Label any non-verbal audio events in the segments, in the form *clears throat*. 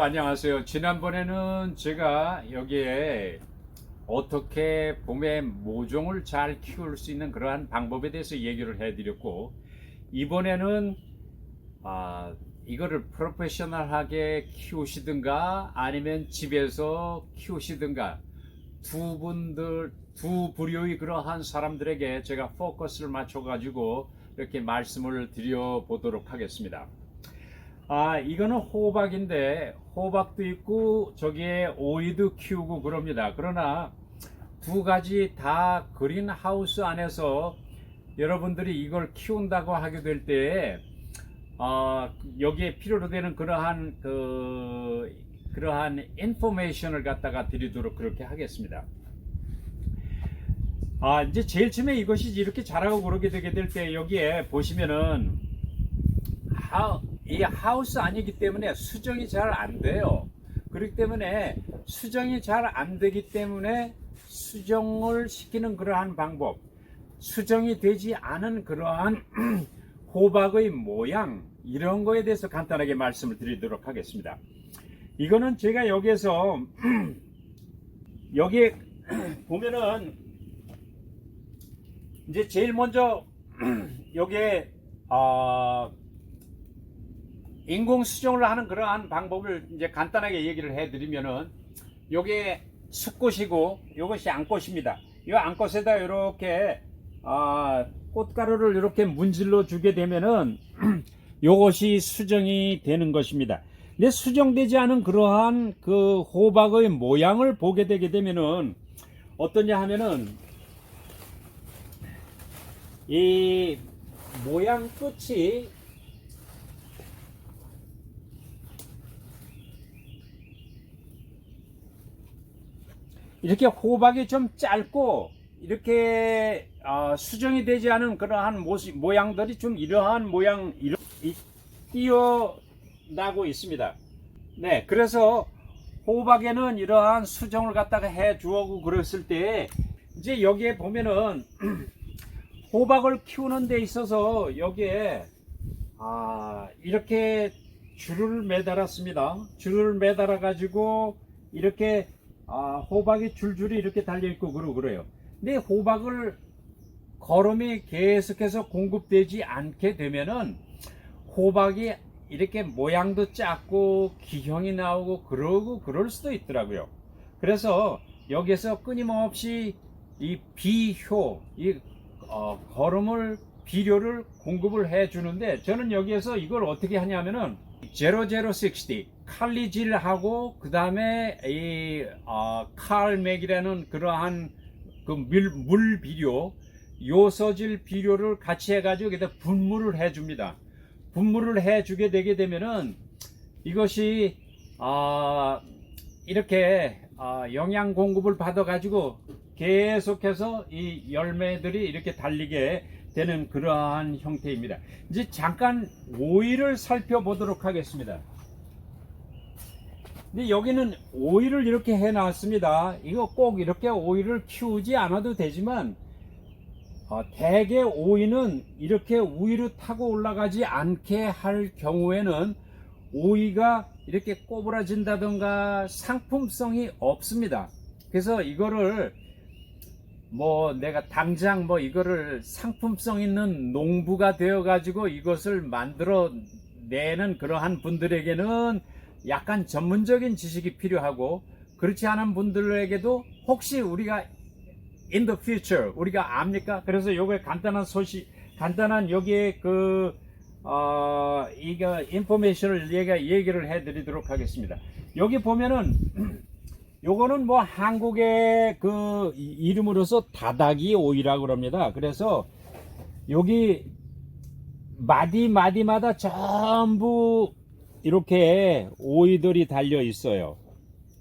여러분 안녕하세요. 지난번에는 제가 여기에 어떻게 봄에 모종을 잘 키울 수 있는 그러한 방법에 대해서 얘기를 해드렸고 이번에는 아, 이거를 프로페셔널하게 키우시든가 아니면 집에서 키우시든가 두 분들 두 부류의 그러한 사람들에게 제가 포커스를 맞춰 가지고 이렇게 말씀을 드려 보도록 하겠습니다. 아, 이거는 호박인데 호박도 있고 저기에 오이도 키우고 그럽니다. 그러나 두 가지 다 그린 하우스 안에서 여러분들이 이걸 키운다고 하게 될 때에 아, 여기에 필요로 되는 그러한 그 그러한 인포메이션을 갖다가 드리도록 그렇게 하겠습니다. 아, 이제 제일 처음에 이것이 이렇게 자라고 그러게 되게 될 때 여기에 보시면은 하, 이 하우스 아니기 때문에 수정이 잘 안 돼요. 그렇기 때문에 수정이 잘 안 되기 때문에 수정을 시키는 그러한 방법, 수정이 되지 않은 그러한 *clears throat* 호박의 모양 이런 거에 대해서 간단하게 말씀을 드리도록 하겠습니다. 이거는 제가 여기에서 *clears throat* 여기에 *clears throat* 보면은 이제 제일 먼저 여기에 어, 인공 수정을 하는 그러한 방법을 이제 간단하게 얘기를 해드리면은 요게 숫꽃이고 요것이 암꽃입니다. 이 암꽃에다 이렇게 아, 꽃가루를 이렇게 문질러 주게 되면은 *clears throat* 요것이 수정이 되는 것입니다. 근데 수정되지 않은 그러한 그 호박의 모양을 보게 되게 되면은 어떠냐 하면은 이 모양 끝이 이렇게 호박이 좀 짧고 이렇게 어, 수정이 되지 않은 그러한 모습, 모양들이 좀 이러한 모양 이러, 이, 띄어나고 있습니다. 네, 그래서 호박에는 이러한 수정을 갖다가 해 주고 그랬을 때 이제 여기에 보면은 *clears throat* 호박을 키우는 데 있어서 여기에 아, 이렇게 줄을 매달았습니다. 줄을 매달아 가지고 이렇게 아, 호박이 줄줄이 이렇게 달려있고 그러고 그래요. 근데 호박을 거름이 계속해서 공급되지 않게 되면은 호박이 이렇게 모양도 작고 기형이 나오고 그러고 그럴 수도 있더라고요. 그래서 여기서 끊임없이 이 비효, 이 어, 거름을 비료를 공급을 해 주는데 저는 여기에서 이걸 어떻게 하냐면은 0060 칼리질하고 그 다음에 이 어, 칼맥이라는 그러한 그 물, 물 비료 요소질 비료를 같이 해가지고 여기다 분무를 해줍니다. 분무를 해주게 되게 되면은 이것이 아 이렇게 아, 영양 공급을 받아 가지고 계속해서 이 열매들이 이렇게 달리게 되는 그러한 형태입니다. 이제 잠깐 오이를 살펴보도록 하겠습니다. 근데 여기는 오이를 이렇게 해 놨습니다. 이거 꼭 이렇게 오이를 키우지 않아도 되지만 어, 대개 오이는 이렇게 위로 타고 올라가지 않게 할 경우에는 오이가 이렇게 꼬부라진다던가 상품성이 없습니다. 그래서 이거를 뭐 내가 당장 뭐 이거를 상품성 있는 농부가 되어 가지고 이것을 만들어 내는 그러한 분들에게는 약간 전문적인 지식이 필요하고 그렇지 않은 분들에게도 혹시 우리가 in the future 우리가 압니까? 그래서 요거에 간단한 소식 간단한 여기에 그 어, 이거 인포메이션을 얘가 얘기를 해 드리도록 하겠습니다. 여기 보면은 요거는 뭐 한국의 그 이- 이름으로서 다닥이 오이라고 그럽니다. 그래서 여기 마디 마디마다 전부 이렇게 오이들이 달려 있어요.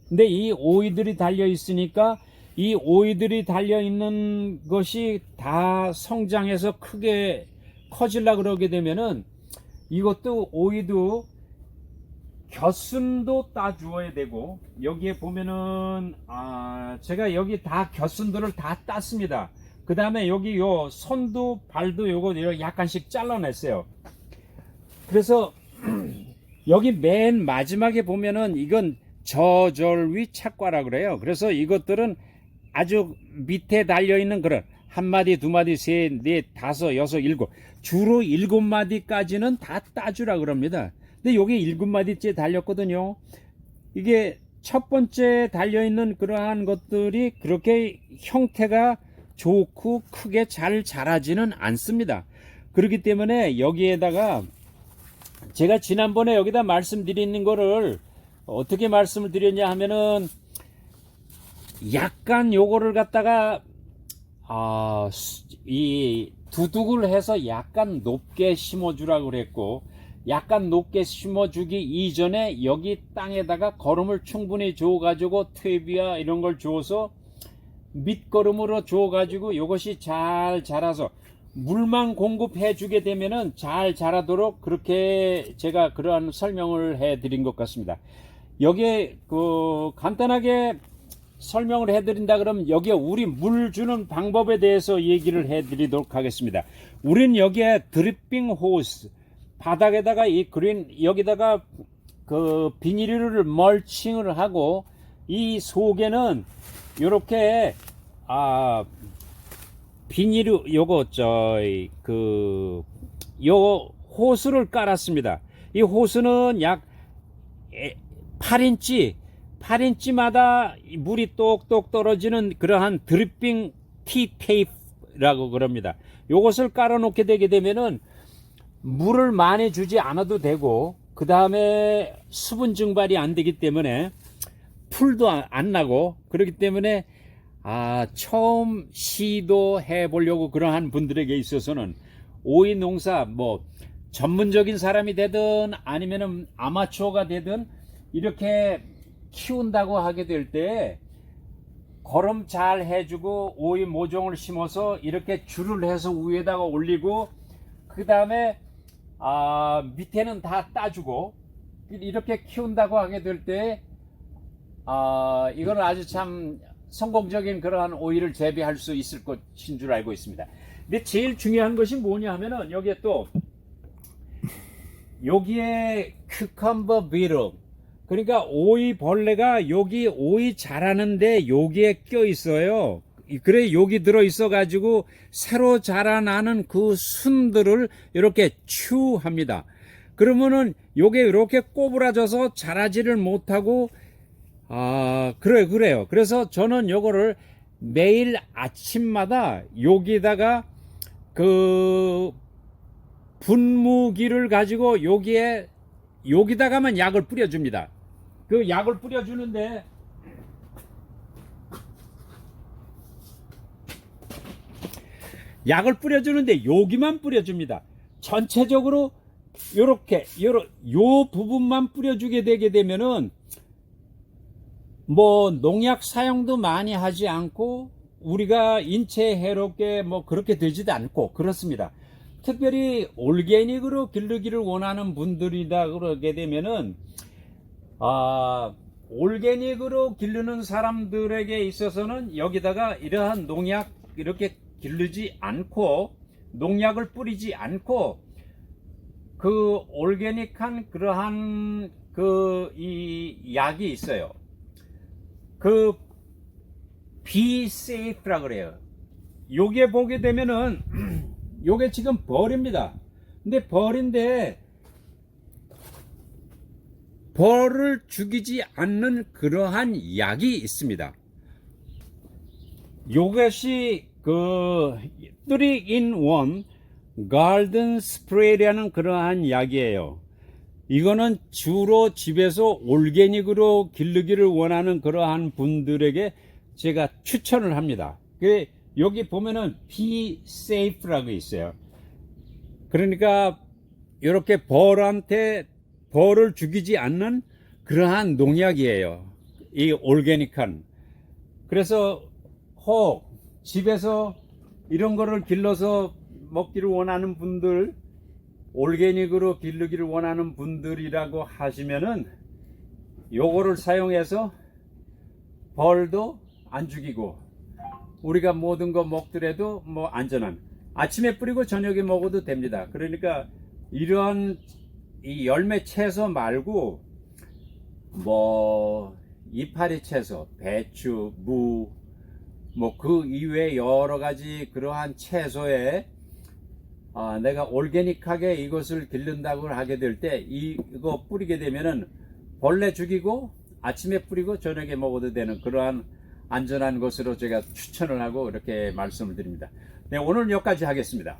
근데 이 오이들이 달려 있으니까 이 오이들이 달려 있는 것이 다 성장해서 크게 커질라 그러게 되면은 이것도 오이도 겨순도 따주어야 되고 여기에 보면은 아 제가 여기 다 겨순들을 다 땄습니다. 그 다음에 여기 요 손도 발도 요거 약간씩 잘라냈어요. 그래서 *clears throat* 여기 맨 마지막에 보면은 이건 저절위 착과라 그래요. 그래서 이것들은 아주 밑에 달려 있는 그런 한 마디, 두 마디, 세, 넷, 다섯, 여섯, 일곱 주로 일곱 마디까지는 다 따주라 그럽니다. 근데 여기 일곱 마디째 달렸거든요. 이게 첫 번째 달려 있는 그러한 것들이 그렇게 형태가 좋고 크게 잘 자라지는 않습니다. 그렇기 때문에 여기에다가 제가 지난번에 여기다 말씀드리는 거를 어떻게 말씀을 드렸냐 하면은 약간 요거를 갖다가 아, 수- 이 두둑을 해서 약간 높게 심어주라 그랬고 약간 높게 심어주기 이전에 여기 땅에다가 거름을 충분히 줘가지고 퇴비야 이런 걸 줘서 밑거름으로 줘가지고 이것이 잘 자라서 물만 공급해 주게 되면은 잘 자라도록 그렇게 제가 그러한 설명을 해 드린 것 같습니다. 여기에 그 간단하게 설명을 해드린다 그러면 여기에 우리 물 주는 방법에 대해서 얘기를 해드리도록 하겠습니다. 우리는 여기에 드리핑 호스 바닥에다가 이 그린 여기다가 그 비닐을 멀칭을 하고 이 속에는 이렇게 아 비닐을 요거 저희 그요 호스를 깔았습니다. 이 호스는 약 8인치 8인치마다 물이 똑똑 떨어지는 그러한 드리핑 티 테이프라고 그럽니다. 요것을 깔아 놓게 되게 되면은 물을 많이 주지 않아도 되고 그 다음에 수분 증발이 안 되기 때문에 풀도 안- 안 나고 그렇기 때문에 아 처음 시도해 보려고 그러한 분들에게 있어서는 오이 농사 뭐 전문적인 사람이 되든 아니면은 아마추어가 되든 이렇게 키운다고 하게 될때 거름 잘 해주고 오이 모종을 심어서 이렇게 줄을 해서 위에다가 올리고 그 다음에 아 밑에는 다 따주고 이렇게 키운다고 하게 될 때 아 이거는 아주 참 성공적인 그러한 오이를 재배할 수 있을 것인 줄 알고 있습니다. 근데 제일 중요한 것이 뭐냐 하면은 여기에 또 여기에 큐컴버 비름 그러니까 오이 벌레가 여기 오이 자라는데 여기에 껴 있어요. 그래 여기 들어 있어 가지고 새로 자라나는 그 순들을 이렇게 추합니다. 그러면은 요게 이렇게 꼬부라져서 자라지를 못하고 아 그래 그래요. 그래서 저는 요거를 매일 아침마다 여기다가 그 분무기를 가지고 여기에 여기다가만 약을 뿌려줍니다. 그 약을 뿌려주는데 약을 뿌려주는데 여기만 뿌려줍니다. 전체적으로 요렇게 요러 요 부분만 뿌려주게 되게 되면은 뭐 농약 사용도 많이 하지 않고 우리가 인체 해롭게 뭐 그렇게 되지도 않고 그렇습니다. 특별히 올게닉으로 기르기를 원하는 분들이다 그러게 되면은 아 올게닉으로 기르는 사람들에게 있어서는 여기다가 이러한 농약 이렇게 기르지 않고 농약을 뿌리지 않고 그 올게닉한 그러한 그 이 약이 있어요. 그 비세이프라 그래요. 요게 보게 되면은 *clears throat* 요게 지금 벌입니다. 근데 벌인데 벌을 죽이지 않는 그러한 약이 있습니다. 요것이 그 3in1 garden spray라는 그러한 약이에요. 이거는 주로 집에서 올게닉으로 기르기를 원하는 그러한 분들에게 제가 추천을 합니다. 그 여기 보면은 be safe라고 있어요. 그러니까 이렇게 벌한테 벌을 죽이지 않는 그러한 농약이에요. 이 올게닉한. 그래서 혹 집에서 이런 거를 길러서 먹기를 원하는 분들 올게닉으로 기르기를 원하는 분들이라고 하시면은 요거를 사용해서 벌도 안 죽이고 우리가 모든 거 먹더라도 뭐 안전한 아침에 뿌리고 저녁에 먹어도 됩니다. 그러니까 이런 이 열매 채소 말고 뭐 이파리 채소, 배추, 무, 뭐 그 이외 여러 가지 그러한 채소에 아, 내가 올게닉하게 이것을 기른다고 하게 될 때 이거 뿌리게 되면은 벌레 죽이고 아침에 뿌리고 저녁에 먹어도 되는 그러한 안전한 것으로 제가 추천을 하고 이렇게 말씀을 드립니다. 네, 오늘 여기까지 하겠습니다.